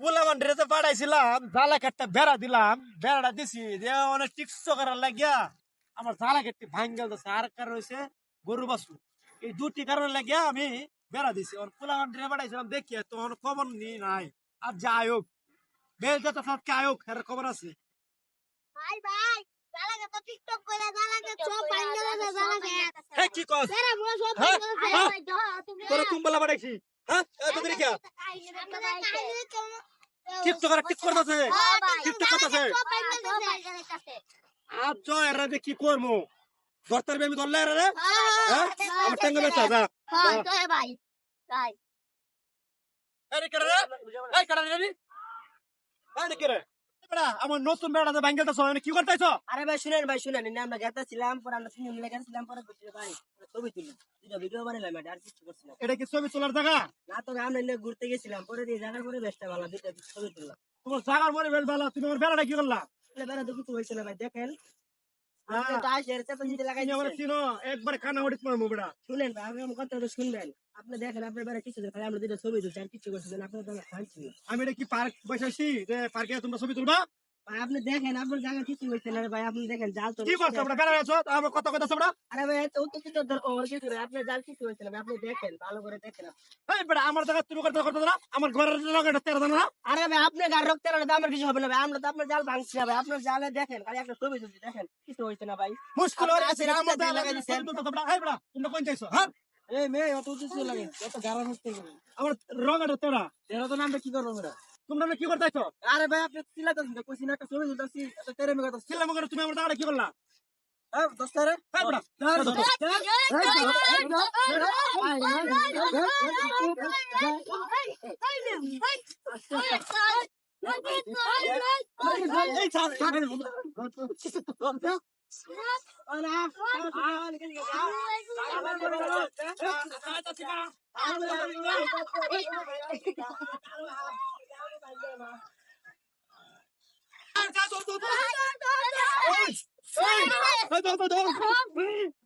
পোলামান ড্রেসে পাঠাইছিলাম জালা কাটটা বেড়া দিলাম বেড়াটা দিছি যে অনেক টিকস করার লাগিয়া আমার জালা কাটটি ভাঙ গেল আর কারণ হয়েছে গরু বাসু এই দুটি কারণে লাগিয়া আমি বেড়া দিছি। আর পোলামান ড্রেসে পাঠাইছিলাম দেখি তখন খবর নি নাই। আর যা আয়োগ বেল যত সাথে আয়োগ এর খবর আছে। ভাই ভাই করে কি কস? বেরা মোর সব হ্যাঁ? হ্যাঁ? তোরা কুম্বলা পাঠাইছি। হ্যাঁ? এ তো দেখি টিকটক আর টিক করতেছে টিকটক করতেছে আর চ এরা যে কি দরতার বেমি এরা রে? হ্যাঁ আমার টাঙ্গে বেচা যা। ভাই ভাই এই কেডা রে এই কেডা রে এই কে রে? বেড়া আমার নতুন বেড়াতে ব্যাঙ্গেলটা সবাই কি করতেছ? আরে ভাই শুনেন ভাই শুনেন। এনে আমরা গেতেছিলাম পরে আমরা তিন মিলে গেছিলাম পরে ছবি তুলি। দুটো ভিডিও বানাইলাম এটা আর কিছু করছিলাম এটা কি ছবি তোলার জায়গা? না তো আমরা এনে ঘুরতে গেছিলাম পরে দিয়ে বেশটা ভালো দুটো ছবি তুললাম। তোমার জায়গার পরে ভালো তুমি আমার বেড়াটা কি করলা? বেড়া তো কিছু হয়েছিল ভাই দেখেন। একবার কানা হড়িত মারবো বেড়া শুনেন ভাই আমি আমার কথা শুনবেন। আপনি দেখেন আপনার বেড়া কিছু দেখেন আমরা দুটো ছবি তুলছি আর কিছু করছিলেন আপনার তো আমার আমি এটা কি পার্ক বসাইছি? যে পার্কে তোমরা ছবি তুলবা? ভাই আপনি দেখেন আপনার জায়গা কিছু না ভাই আপনি দেখেন জাল তো কি করছ আমরা বেড়া আছো? আমার কথা আরে ভাই দরকার আমার কিছু নেই জাল কিছু হয়েছে না আপনি দেখেন ভালো করে দেখেন এই বেড়া আমার জায়গা তুমি করতে করতে না আমার ঘরের লোক এটা তেরো জানা না। আরে ভাই আপনি গাড়ি রক্ত কিছু হবে না ভাই আমরা তো আপনার জাল ভাঙছি না ভাই আপনার জালে দেখেন খালি একটা ছবি দেখেন কিছু হয়েছে না ভাই। মুশকিল হয়ে আমার দিন লাগাই দিছেন। তোমরা এই বেড়া তোমরা কোন চাইছো হ্যাঁ? এই অত লাগে হচ্ছে। আমার এটা তেরা। এরা তো নামটা কি করব তোমরা কি করতেছো আরে ভাই আপনি চিল্লাতেছেন না কইছি না একটা ছবি তুলতেছি এত তেরে কথা ছিলাম করে তুমি আমার দাঁড়া কি করলা হ্যাঁ দোস্তারে এই বেড়া এই ছাড় এই, এই, এই,